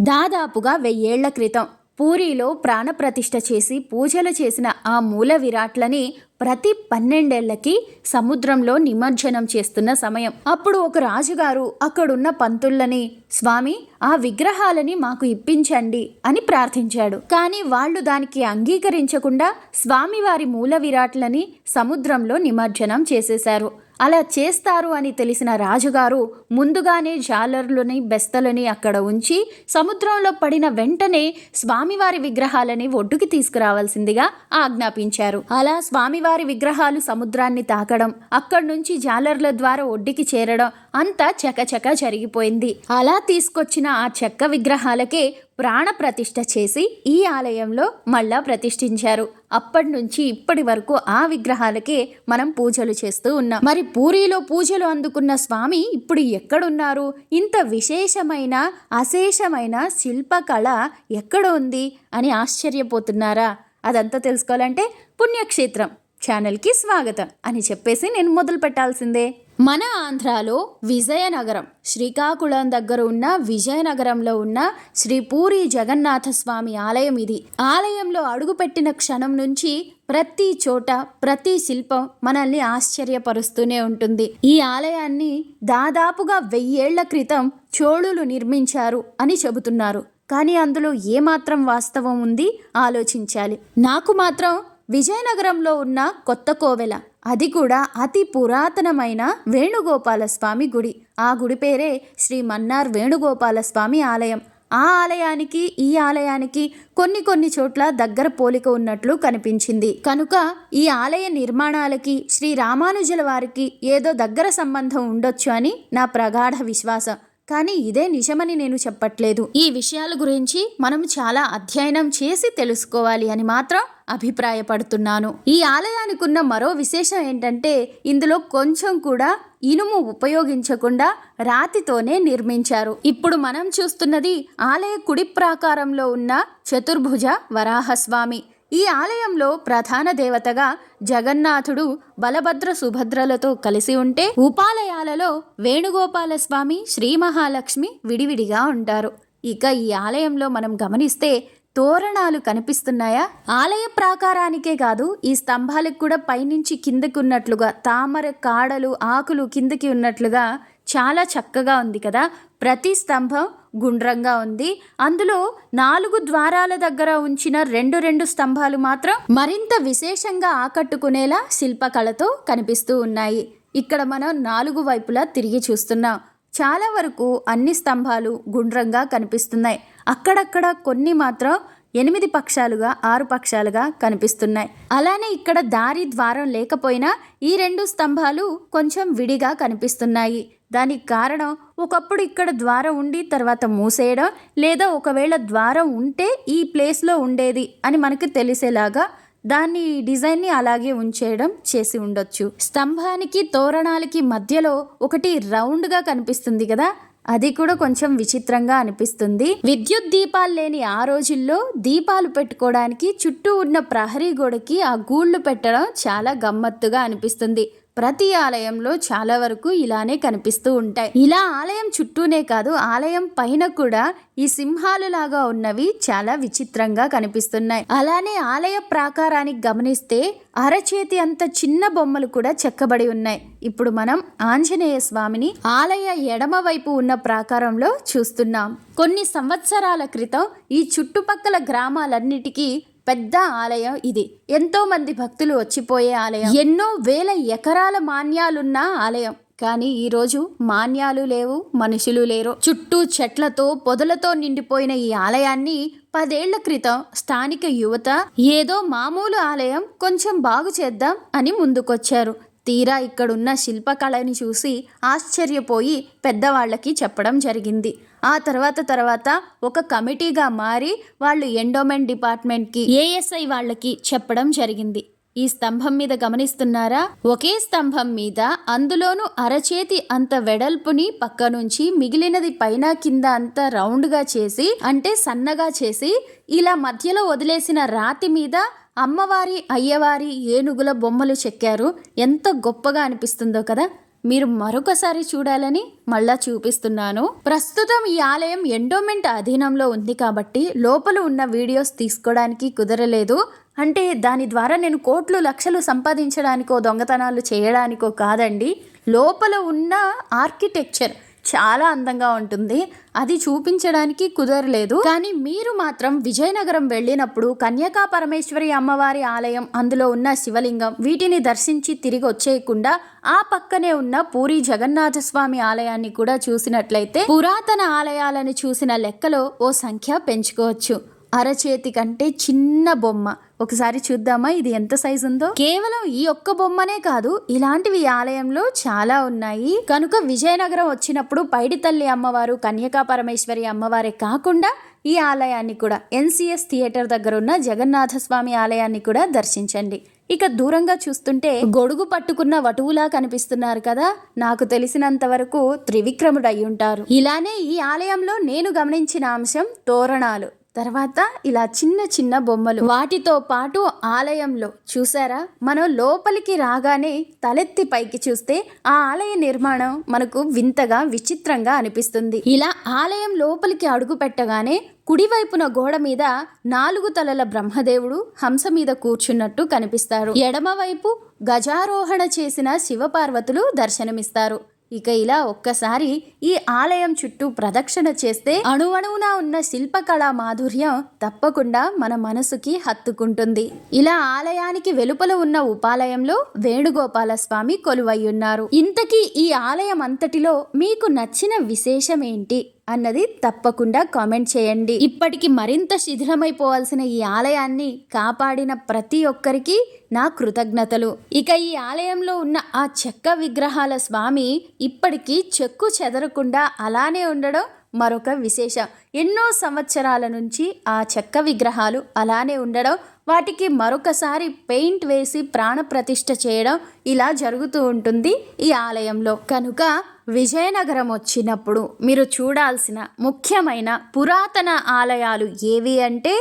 దాదాపుగా వెయ్యేళ్ళ క్రితం పూరిలో ప్రాణప్రతిష్ఠ చేసి పూజలు చేసిన ఆ మూల విరాట్లని ప్రతి పన్నెండేళ్ళకి సముద్రంలో నిమజ్జనం చేస్తున్న సమయం. అప్పుడు ఒక రాజుగారు అక్కడున్న పంతుళ్ళని స్వామి ఆ విగ్రహాలని మాకు ఇప్పించండి అని ప్రార్థించాడు. కానీ వాళ్ళు దానికి అంగీకరించకుండా స్వామివారి మూల విరాట్లని సముద్రంలో నిమజ్జనం చేసేశారు. అలా చేస్తారు అని తెలిసిన రాజుగారు ముందుగానే జాలర్లని బెస్తలని అక్కడ ఉంచి సముద్రంలో పడిన వెంటనే స్వామివారి విగ్రహాలని ఒడ్డుకి తీసుకురావాల్సిందిగా ఆజ్ఞాపించారు. అలా స్వామివారి విగ్రహాలు సముద్రాన్ని తాకడం అక్కడి నుంచి జాలర్ల ద్వారా ఒడ్డుకి చేరడం అంతా చకచక జరిగిపోయింది. అలా తీసుకొచ్చిన ఆ చెక్క విగ్రహాలకే ప్రాణ ప్రతిష్ఠ చేసి ఈ ఆలయంలో మళ్ళా ప్రతిష్ఠించారు. అప్పటి నుంచి ఇప్పటి వరకు ఆ విగ్రహాలకే మనం పూజలు చేస్తూ ఉన్నాం. మరి పూరిలో పూజలు అందుకున్న స్వామి ఇప్పుడు ఎక్కడున్నారు? ఇంత విశేషమైన అశేషమైన శిల్పకళ ఎక్కడ ఉంది అని ఆశ్చర్యపోతున్నారా? అదంతా తెలుసుకోవాలంటే పుణ్యక్షేత్రం ఛానల్కి స్వాగతం అని చెప్పేసి నేను మొదలు పెట్టాల్సిందే మన ఆంధ్రాలో విజయనగరం శ్రీకాకుళం దగ్గర ఉన్న విజయనగరంలో ఉన్న శ్రీ పూరి జగన్నాథ స్వామి ఆలయం ఇది. ఆలయంలో అడుగుపెట్టిన క్షణం నుంచి ప్రతి చోట ప్రతి శిల్పం మనల్ని ఆశ్చర్యపరుస్తూనే ఉంటుంది. ఈ ఆలయాన్ని దాదాపుగా వెయ్యేళ్ళ క్రితం చోళులు నిర్మించారు అని చెబుతున్నారు. కానీ అందులో ఏమాత్రం వాస్తవం ఉంది? ఆలోచించాలి. నాకు మాత్రం విజయనగరంలో ఉన్న కొత్త కోవెల. అది కూడా అతి పురాతనమైన వేణుగోపాల స్వామి గుడి. ఆ గుడి పేరే శ్రీ మన్నార్ వేణుగోపాల స్వామి ఆలయం. ఆ ఆలయానికి ఈ ఆలయానికి కొన్ని కొన్ని చోట్ల దగ్గర పోలిక ఉన్నట్లు కనిపించింది. కనుక ఈ ఆలయ నిర్మాణాలకి శ్రీ రామానుజుల వారికి ఏదో దగ్గర సంబంధం ఉండొచ్చు అని నా ప్రగాఢ విశ్వాసం. కానీ ఇదే నిజమని నేను చెప్పట్లేదు. ఈ విషయాల గురించి మనం చాలా అధ్యయనం చేసి తెలుసుకోవాలి అని మాత్రం అభిప్రాయపడుతున్నాను. ఈ ఆలయానికి ఉన్న మరో విశేషం ఏంటంటే ఇందులో కొంచెం కూడా ఇనుము ఉపయోగించకుండా రాతితోనే నిర్మించారు. ఇప్పుడు మనం చూస్తున్నది ఆలయ కుడి ప్రాకారంలో ఉన్న చతుర్భుజ వరాహస్వామి. ఈ ఆలయంలో ప్రధాన దేవతగా జగన్నాథుడు బలభద్ర సుభద్రలతో కలిసి ఉంటే ఉపాలయాలలో వేణుగోపాల స్వామి శ్రీ మహాలక్ష్మి విడివిడిగా ఉంటారు. ఇక ఈ ఆలయంలో మనం గమనిస్తే తోరణాలు కనిపిస్తున్నాయా? ఆలయ ప్రాకారానికే కాదు ఈ స్తంభాలకు కూడా పైనుంచి కిందకి ఉన్నట్లుగా తామర కాడలు ఆకులు కిందకి ఉన్నట్లుగా చాలా చక్కగా ఉంది కదా? ప్రతి స్తంభం గుండ్రంగా ఉంది. అందులో నాలుగు ద్వారాల దగ్గర ఉంచిన రెండు రెండు స్తంభాలు మాత్రం మరింత విశేషంగా ఆకట్టుకునేలా శిల్పకళతో కనిపిస్తూ ఉన్నాయి. ఇక్కడ మనం నాలుగు వైపులా తిరిగి చూస్తున్నాం. చాలా వరకు అన్ని స్తంభాలు గుండ్రంగా కనిపిస్తున్నాయి. అక్కడక్కడ కొన్ని మాత్రం ఎనిమిది పక్షాలుగా ఆరు పక్షాలుగా కనిపిస్తున్నాయి. అలానే ఇక్కడ దారి ద్వారం లేకపోయినా ఈ రెండు స్తంభాలు కొంచెం విడిగా కనిపిస్తున్నాయి. దానికి కారణం ఒకప్పుడు ఇక్కడ ద్వారం ఉండి తర్వాత మూసేయడం లేదా ఒకవేళ ద్వారం ఉంటే ఈ ప్లేస్లో ఉండేది అని మనకు తెలిసేలాగా దాన్ని డిజైన్ని అలాగే ఉంచేయడం చేసి ఉండొచ్చు. స్తంభానికి తోరణాలకి మధ్యలో ఒకటి రౌండ్గా కనిపిస్తుంది కదా? అది కూడా కొంచెం విచిత్రంగా అనిపిస్తుంది. విద్యుత్ దీపాలు లేని ఆ రోజుల్లో దీపాలు పెట్టుకోవడానికి చుట్టూ ఉన్న ప్రహరీ గోడకి ఆ గూళ్ళు పెట్టడం చాలా గమ్మత్తుగా అనిపిస్తుంది. ప్రతి ఆలయంలో చాలా వరకు ఇలానే కనిపిస్తూ ఉంటాయి. ఇలా ఆలయం చుట్టూనే కాదు ఆలయం పైన కూడా ఈ సింహాలు లాగా ఉన్నవి చాలా విచిత్రంగా కనిపిస్తున్నాయి. అలానే ఆలయ ప్రాకారానికి గమనిస్తే అరచేతి అంత చిన్న బొమ్మలు కూడా చెక్కబడి ఉన్నాయి. ఇప్పుడు మనం ఆంజనేయ స్వామిని ఆలయ ఎడమ వైపు ఉన్న ప్రాకారంలో చూస్తున్నాం. కొన్ని సంవత్సరాల క్రితం ఈ చుట్టుపక్కల గ్రామాలన్నిటికీ పెద్ద ఆలయం ఇది. ఎంతో మంది భక్తులు వచ్చిపోయే ఆలయం. ఎన్నో వేల ఎకరాల మాన్యాలున్న ఆలయం. కానీ ఈరోజు మాన్యాలు లేవు మనుషులు లేరు. చుట్టూ చెట్లతో పొదలతో నిండిపోయిన ఈ ఆలయాన్ని పదేళ్ళ క్రితం స్థానిక యువత ఏదో మామూలు ఆలయం కొంచెం బాగు చేద్దాం అని ముందుకొచ్చారు. తీరా ఇక్కడున్న శిల్పకళని చూసి ఆశ్చర్యపోయి పెద్దవాళ్ళకి చెప్పడం జరిగింది. ఆ తర్వాత తర్వాత ఒక కమిటీగా మారి వాళ్ళు ఎండోమెంట్ డిపార్ట్మెంట్కి ఏఎస్ఐ వాళ్ళకి చెప్పడం జరిగింది. ఈ స్తంభం మీద గమనిస్తున్నారా? ఒకే స్తంభం మీద అందులోనూ అరచేతి అంత వెడల్పుని పక్క నుంచి మిగిలినది పైన కింద అంత రౌండ్గా చేసి అంటే సన్నగా చేసి ఇలా మధ్యలో వదిలేసిన రాతి మీద అమ్మవారి అయ్యవారి ఏనుగుల బొమ్మలు చెక్కారు. ఎంత గొప్పగా అనిపిస్తుందో కదా. మీరు మరొకసారి చూడాలని మళ్ళా చూపిస్తున్నాను. ప్రస్తుతం ఈ ఆలయం ఎండోమెంట్ అధీనంలో ఉంది కాబట్టి లోపల ఉన్న వీడియోస్ తీసుకోవడానికి కుదరలేదు. అంటే దాని ద్వారా నేను కోట్లు లక్షలు సంపాదించడానికో దొంగతనాలు చేయడానికో కాదండి. లోపల ఉన్న ఆర్కిటెక్చర్ చాలా అందంగా ఉంటుంది. అది చూపించడానికి కుదరలేదు. కానీ మీరు మాత్రం విజయనగరం వెళ్ళినప్పుడు కన్యకా పరమేశ్వరి అమ్మవారి ఆలయం అందులో ఉన్న శివలింగం వీటిని దర్శించి తిరిగి వచ్చేయకుండా ఆ పక్కనే ఉన్న పూరి జగన్నాథస్వామి ఆలయాన్ని కూడా చూసినట్లయితే పురాతన ఆలయాలను చూసిన లెక్కలో ఓ సంఖ్య పెంచుకోవచ్చు. అరచేతి కంటే చిన్న బొమ్మ. ఒకసారి చూద్దామా? ఇది ఎంత సైజు ఉందో? కేవలం ఈ ఒక్క బొమ్మనే కాదు ఇలాంటివి ఆలయంలో చాలా ఉన్నాయి. కనుక విజయనగరం వచ్చినప్పుడు పైడి తల్లి అమ్మవారు కన్యకా పరమేశ్వరి అమ్మవారే కాకుండా ఈ ఆలయాన్ని కూడా ఎన్సిఎస్ థియేటర్ దగ్గర ఉన్న జగన్నాథ స్వామి ఆలయాన్ని కూడా దర్శించండి. ఇక దూరంగా చూస్తుంటే గొడుగు పట్టుకున్న వటువులా కనిపిస్తున్నారు కదా? నాకు తెలిసినంత వరకు త్రివిక్రముడు అయ్యుంటారు ఇలానే ఈ ఆలయంలో నేను గమనించిన అంశం తోరణాలు. తర్వాత ఇలా చిన్న చిన్న బొమ్మలు. వాటితో పాటు ఆలయంలో చూసారా? మనం లోపలికి రాగానే తలెత్తి పైకి చూస్తే ఆ ఆలయ నిర్మాణం మనకు వింతగా విచిత్రంగా అనిపిస్తుంది. ఇలా ఆలయం లోపలికి అడుగు పెట్టగానే కుడివైపున గోడ మీద నాలుగు తలల బ్రహ్మదేవుడు హంస మీద కూర్చున్నట్టు కనిపిస్తారు. ఎడమవైపు గజారోహణ చేసిన శివపార్వతులు దర్శనమిస్తారు. ఇక ఇలా ఒక్కసారి ఈ ఆలయం చుట్టూ ప్రదక్షిణ చేస్తే అణువణువున ఉన్న శిల్పకళా మాధుర్యం తప్పకుండా మన మనసుకి హత్తుకుంటుంది. ఇలా ఆలయానికి వెలుపల ఉన్న ఉపాలయంలో వేణుగోపాల స్వామి కొలువయ్యున్నారు. ఇంతకీ ఈ ఆలయం అంతటిలో మీకు నచ్చిన విశేషం ఏంటి అన్నది తప్పకుండా కామెంట్ చేయండి. ఇప్పటికి మరింత శిథిలమైపోవాల్సిన ఈ ఆలయాన్ని కాపాడిన ప్రతి ఒక్కరికి నా కృతజ్ఞతలు. ఇక ఈ ఆలయంలో ఉన్న ఆ చెక్క విగ్రహాల స్వామి ఇప్పటికీ చెక్కు చెదరకుండా అలానే ఉండడం మరొక విశేషం. ఎన్నో సంవత్సరాల నుంచి ఆ చెక్క విగ్రహాలు అలానే ఉండడం వాటికి మరొకసారి పెయింట్ వేసి ప్రాణప్రతిష్ఠ చేయడం ఇలా జరుగుతూ ఉంటుంది ఈ ఆలయంలో. కనుక విజయనగరం వచ్చినప్పుడు మీరు చూడాల్సిన ముఖ్యమైన పురాతన ఆలయాలు ఏవి అంటే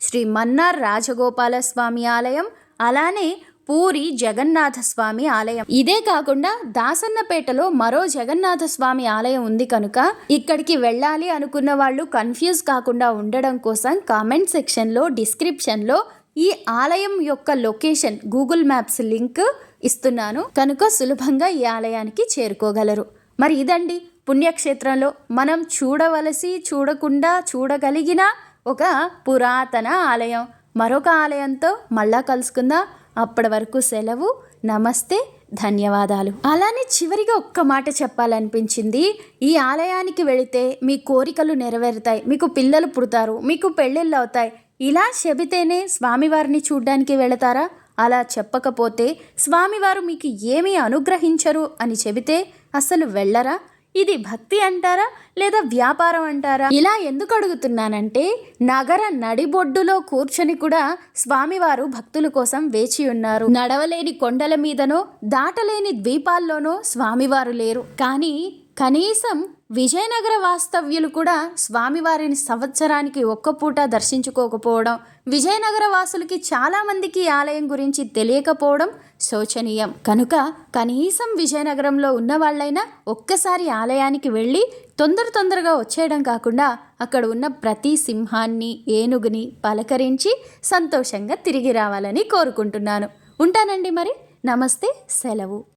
శ్రీ మన్నార్ రాజగోపాల స్వామి ఆలయం అలానే పూరి జగన్నాథస్వామి ఆలయం. ఇదే కాకుండా దాసన్నపేటలో మరో జగన్నాథస్వామి ఆలయం ఉంది కనుక ఇక్కడికి వెళ్ళాలి అనుకున్న వాళ్ళు కన్ఫ్యూజ్ కాకుండా ఉండడం కోసం కామెంట్ సెక్షన్లో డిస్క్రిప్షన్లో ఈ ఆలయం యొక్క లొకేషన్ గూగుల్ మ్యాప్స్ లింక్ ఇస్తున్నాను. కనుక సులభంగా ఈ ఆలయానికి చేరుకోగలరు. మరి ఇదండి పుణ్యక్షేత్రంలో మనం చూడవలసి చూడకుండా చూడగలిగిన ఒక పురాతన ఆలయం. మరొక ఆలయంతో మళ్ళా కలుసుకుందాం. అప్పటి వరకు సెలవు నమస్తే ధన్యవాదాలు. అలానే చివరిగా ఒక్క మాట చెప్పాలనిపించింది. ఈ ఆలయానికి వెళితే మీ కోరికలు నెరవేరుతాయి. మీకు పిల్లలు పుడతారు మీకు పెళ్ళిళ్ళు అవుతాయి. ఇలా చెబితేనే స్వామివారిని చూడ్డానికి వెళతారా? అలా చెప్పకపోతే స్వామివారు మీకు ఏమీ అనుగ్రహించరు అని చెబితే అసలు వెళ్ళరా? ఇది భక్తి అంటారా లేదా వ్యాపారం అంటారా? ఇలా ఎందుకు అడుగుతున్నానంటే నగర నడిబొడ్డులో కూర్చొని కూడా స్వామివారు భక్తుల కోసం వేచి ఉన్నారు. నడవలేని కొండల మీదనో దాటలేని ద్వీపాల్లోనో స్వామివారు లేరు. కానీ కనీసం విజయనగర వాస్తవ్యులు కూడా స్వామివారిని సంవత్సరానికి ఒక్క పూట దర్శించుకోకపోవడం విజయనగర వాసులకి చాలామందికి ఆలయం గురించి తెలియకపోవడం శోచనీయం. కనుక కనీసం విజయనగరంలో ఉన్న వాళ్ళైనా ఒక్కసారి ఆలయానికి వెళ్ళి తొందర తొందరగా వచ్చేయడం కాకుండా అక్కడ ఉన్న ప్రతి సింహాన్ని ఏనుగుని పలకరించి సంతోషంగా తిరిగి రావాలని కోరుకుంటున్నాను. ఉంటానండి మరి. నమస్తే. సెలవు.